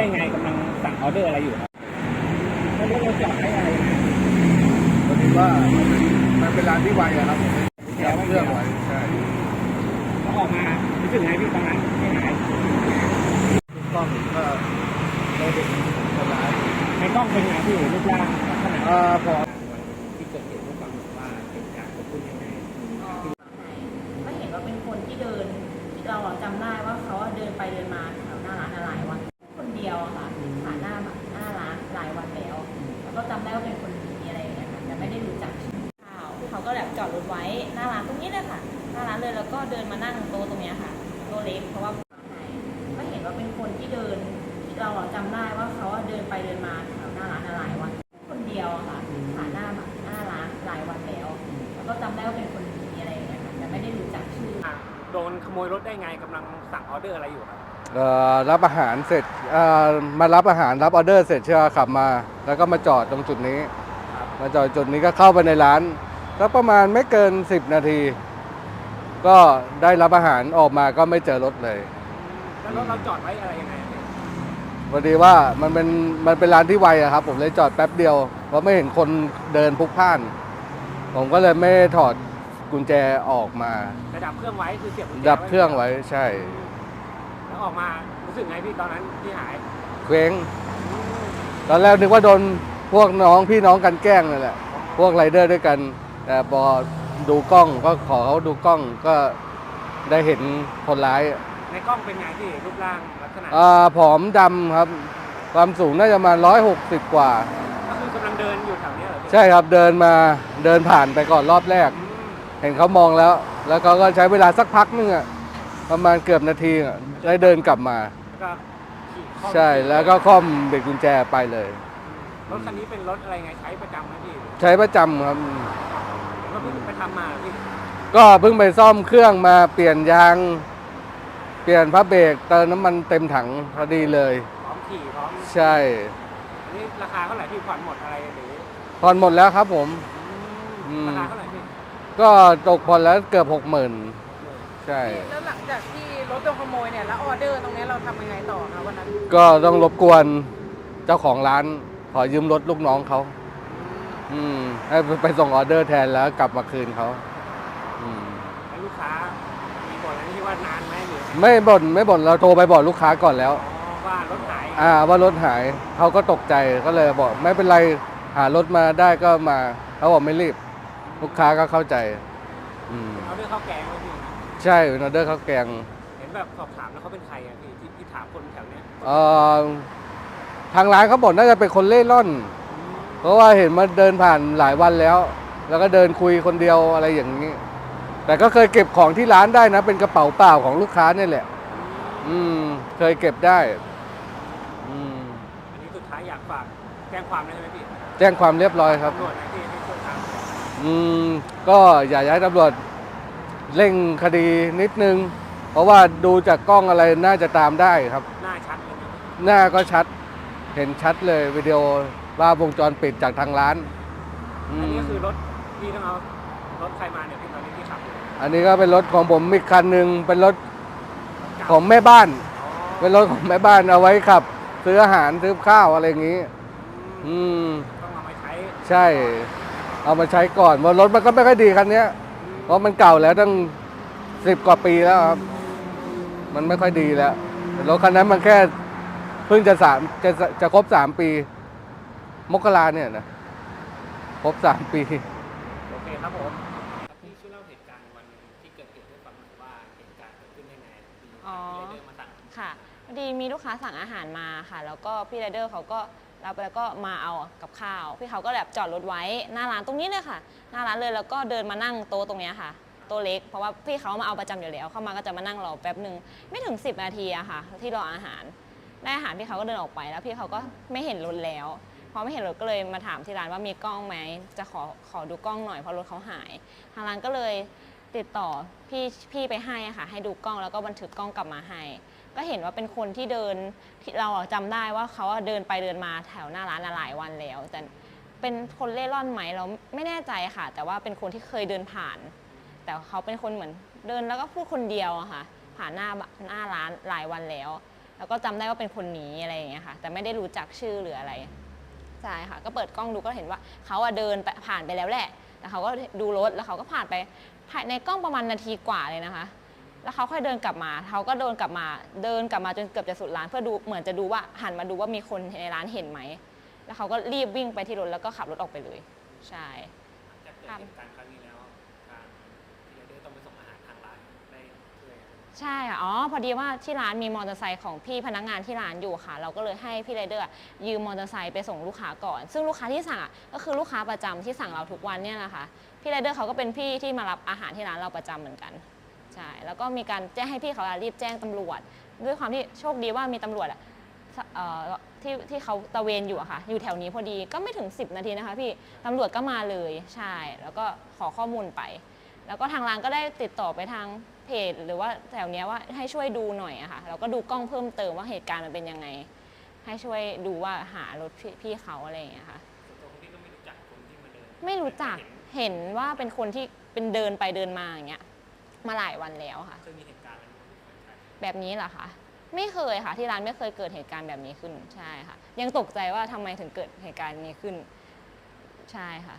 ขโมยรถได้ไงกำลังสั่งออเดอร์อะไรอยู่ครับแล้วรถเราจอดได้อะไรยังไงพอดีว่ามันเป็นร้านที่ไวอะครับผมจับเครื่องไว้ใช่แล้วออกมารู้สึกไงพี่ตอนนั้นไม่หายกล้องก็เราเห็นคนร้ายในกล้องเป็นไงพี่รูปร่างลักษณะอ่าพอที่เกิดเหตุให้ฟังหน่อยว่าเหตุการณ์เกิดขึ้นยังไงก็เห็นว่าเป็นคนที่เดินที่เราอะจำได้ว่าเขาอะเดินไปเดินมา เลย แล้วก็เดินมานั่งโต๊ะตรงเนี้ยค่ะโต๊ะเล็กเพราะว่าก็เห็นว่าเป็นคนที่เดินที่เราอะจำได้ว่าเขาอะเดินไปเดินมาแถวหน้าร้านหลายวันคนเดียวอะค่ะผ่านหน้าหน้าร้านหลายวันแล้ว แล้วก็จำได้ว่าเป็นคนดีอะไรอย่างเงี้ยค่ะแต่ไม่ได้รู้จักชื่อ อะโดนขโมยรถได้ไงกำลังสั่งออเดอร์อะไรอยู่ครับเอ่อรับอาหารเสร็จเอ่อมารับอาหารรับออเดอร์เสร็จใช่ไหมขับมา แล้วก็มาจอดตรงจุดนี้ มาจอดจุดนี้ก็เข้าไปในร้านก็ประมาณไม่เกิน 10 นาที ก็ได้รับอาหารออกมาก็ไม่เจอรถเลย แล้วรถเราจอดไว้อะไรยังไงพี่พอดีว่ามันเป็นมันเป็นร้านที่ไวอะครับ ผมเลยจอดแป๊บเดียวเพราะไม่เห็นคนเดินพลุกพล่าน ผมก็เลยไม่ได้ถอดกุญแจออกมา แต่ดับเครื่องไว้คือเสียบกุญแจดับเครื่องไว้ใช่ แล้วออกมารู้สึกไงพี่ตอนนั้นที่หายเคว้งตอนแรกนึกว่าโดนพวกน้องพี่น้องกันแกล้งนั่นแหละ พวกไรเดอร์ด้วยกัน แต่พอ ดูกล้องก็ขอเขาดูกล้องก็ได้เห็นคนร้ายในกล้องเป็นไงพี่รูปร่างลักษณะอ่าผอมดำครับ ความสูงน่าจะมาร้อยหกสิบกว่า ก็คือกำลังเดินอยู่แถวเนี้ยเหรอพี่ใช่ครับเดินมาเดินผ่านไปก่อนรอบแรก อืมเห็นเขามองแล้ว แล้วเขาก็ใช้เวลาสักพักนึงอะประมาณเกือบนาทีอะได้เดินกลับมา แล้วก็ขี่เข้าใช่แล้วก็ค่อมเบรกกุญแจไปเลย รถคันนี้เป็นรถอะไรไงใช้ประจำไหมพี่ใช้ประจำครับก็เพิ่งไป ทำมาพี่ก็เพิ่งไปซ่อมเครื่องมาเปลี่ยนยาง เปลี่ยนพระเบรกเติมน้ำมันเต็มถังพอดีเลย พร้อมขี่พร้อมใช่อันนี่ราคาเท่าไหร่พี่ผ่อนหมดอะไรหรือผ่อนหมดแล้วครับผม อืม ราคาเท่าไหร่พี่ก็ตกผ่อนแล้วเกือบหกหมื่นใช่ แล้วหลังจากที่รถโดนขโมยเนี่ยแล้วออเดอร์ตรงเนี้ยเราทำยังไงต่อคะวันนั้นก็ต้องรบกวนเจ้าของร้าน ขอยืมรถลูกน้องเขา อืมให้ไปส่งออเดอร์แทนแล้วกลับมาคืนเขาอืมแล้วลูกค้ามีบ่นอะไรที่ว่านานไหมหรือไม่บ่นไม่บ่นเราโทรไปบอกลูกค้าก่อนแล้ว อ๋อว่ารถหายอ่าว่ารถหายเขาก็ตกใจก็เลยบอกไม่เป็นไรหารถมาได้ก็มาเขาบอกไม่รีบ ลูกค้าก็เข้าใจ อืมเอาเรื่องข้าวแกงไหมพี่ใช่เป็นออเดอร์ข้าวแกง เห็นแบบสอบถามแล้วเขาเป็นใครอะพี่ที่ที่ถามคนแถวเนี้ยเอ่อทางร้านเขาบอกน่าจะเป็นคนเล่ร่อน เพราะว่าเห็นมาเดินผ่านหลายวันแล้ว แล้วก็เดินคุยคนเดียวอะไรอย่างนี้ แต่ก็เคยเก็บของที่ร้านได้นะ เป็นกระเป๋าเปล่าของลูกค้าเนี่ยแหละ อืม เคยเก็บได้ อืม อันนี้สุดท้ายอยากฝากแจ้งความได้ไหมพี่แจ้งความเรียบร้อยครับ ตำรวจนะพี่ให้ช่วยตามอืม ก็อยากจะให้ตำรวจเร่งคดีนิดนึง เพราะว่าดูจากกล้องอะไรน่าจะตามได้ครับ หน้าชัดเลยนะหน้าก็ชัด เห็นชัดเลยวิดีโอ ว่าวงจรปิดจากทางร้านอือันมนี้คือรถพี่ต้องเอารถใครมาเนี่ยพี่ตอนนี้ที่ขับอยู่อันนี้ก็เป็นรถของผมอีกคันหนึ่งเป็นรถเก่าของแม่บ้าน อ๋อเป็นรถของแม่บ้านเอาไว้ขับ ซื้ออาหารซื้อข้าวอะไรอย่างนี้ อืม ต้องเอามาใช้ใช่ เอามาใช้ก่อนเพราะรถมันก็ไม่ค่อยดีคันเนี้ย เพราะมันเก่าแล้วตั้งสิบกว่าปีแล้วครับ มันไม่ค่อยดีแล้วรถคันนั้นมันแค่เพิ่งจะสามจะจะครบสามปี มกราเนี่ยนะครบสามปี โอเคครับผมพี่ช่วยเล่าเหตุการณ์วันที่เกิดเหตุให้ฟังหน่อยว่าเหตุการณ์เกิดขึ้นได้ไงมีอ๋อมีไรเดอร์มาสั่งค่ะพอดีมีลูกค้าสั่งอาหารมาค่ะ แล้วก็พี่ไรเดอร์เขาก็รับไปแล้วก็มาเอากับข้าว พี่เขาก็แบบจอดรถไว้หน้าร้านตรงนี้เลยค่ะ หน้าร้านเลยแล้วก็เดินมานั่งโต๊ะตรงเนี้ยค่ะโต๊ะเล็กเพราะว่าพี่เขามาเอาประจำอยู่แล้วเข้ามาก็จะมานั่งรอแป๊บหนึ่งไม่ถึง 10 นาทีอะค่ะ ที่รออาหารได้อาหารพี่เขาก็เดินออกไปแล้วพี่เขาก็ไม่เห็นรถแล้ว พอไม่เห็นรถก็เลยมาถามที่ร้านว่ามีกล้องไหมจะขอขอดูกล้องหน่อยเพราะรถเขาหาย ทางร้านก็เลยติดต่อพี่พี่ไปให้ค่ะ ให้ดูกล้องแล้วก็บันทึกกล้องกลับมาให้ ก็เห็นว่าเป็นคนที่เดินที่เราอะจำได้ว่าเขาเดินไปเดินมาแถวหน้าร้านหลายวันแล้ว แต่เป็นคนเล่ร่อนไหมเราไม่แน่ใจค่ะ แต่ว่าเป็นคนที่เคยเดินผ่าน แต่เขาเป็นคนเหมือนเดินแล้วก็พูดคนเดียวค่ะ ผ่านหน้าหน้าร้านหลายวันแล้ว แล้วก็จำได้ว่าเป็นคนนี้อะไรอย่างเงี้ยค่ะ แต่ไม่ได้รู้จักชื่อหรืออะไร ใช่ค่ะ ก็เปิดกล้องดูก็เห็นว่าเขาอะเดินไปผ่านไปแล้วแหละ แล้วเขาก็ดูรถแล้วเขาก็ผ่านไปภายในกล้องประมาณนาทีกว่าเลยนะคะ แล้วเขาค่อยเดินกลับมาเขาก็เดินกลับมา เดินกลับมาจนเกือบจะสุดร้าน เพื่อดูเหมือนจะดูว่าหันมาดูว่ามีคนในร้านเห็นไหม แล้วเขาก็รีบวิ่งไปที่รถแล้วก็ขับรถออกไปเลย ใช่หลังจากเกิดเหตุการณ์ครั้งนี้ ใช่ค่ะ อ๋อ พอดีว่าที่ร้านมีมอเตอร์ไซค์ของพี่พนักงานที่ร้านอยู่ค่ะ เราก็เลยให้พี่ไรเดอร์ยืมมอเตอร์ไซค์ไปส่งลูกค้าก่อน ซึ่งลูกค้าที่สั่งอะก็คือลูกค้าประจำที่สั่งเราทุกวันเนี่ยนะคะ พี่ไรเดอร์เขาก็เป็นพี่ที่มารับอาหารที่ร้านเราประจำเหมือนกัน ใช่ แล้วก็มีการแจ้งให้พี่เขารีบแจ้งตำรวจ ด้วยความที่โชคดีว่ามีตำรวจอะเอ่อที่ที่เขาตะเวนอยู่อะค่ะ อยู่แถวนี้พอดี ก็ไม่ถึง 10 นาทีนะคะพี่ ตำรวจก็มาเลย ใช่ แล้วก็ขอข้อมูลไป แล้วก็ทางร้านก็ได้ติดต่อไปทาง เพจหรือว่าแถวเนี้ยว่าให้ช่วยดูหน่อยอะค่ะแล้วก็ดูกล้องเพิ่มเติมว่าเหตุการณ์มันเป็นยังไง ให้ช่วยดูว่าหารถพี่พี่เขาอะไรอย่างเงี้ยค่ะ ส่วนตัวคุณพี่ก็ไม่รู้จักคนที่มาเดินไม่รู้จักเห็นเห็นว่าเป็นคนที่เป็นเดินไปเดินมาอย่างเงี้ยมาหลายวันแล้วค่ะ เคยมีเหตุการณ์อะไรไหมที่เคยใช้แบบนี้เหรอคะไม่เคยค่ะที่ร้านไม่เคยเกิดเหตุการณ์แบบนี้ขึ้นใช่ค่ะ ยังตกใจว่าทำไมถึงเกิดเหตุการณ์นี้ขึ้น ใช่ค่ะ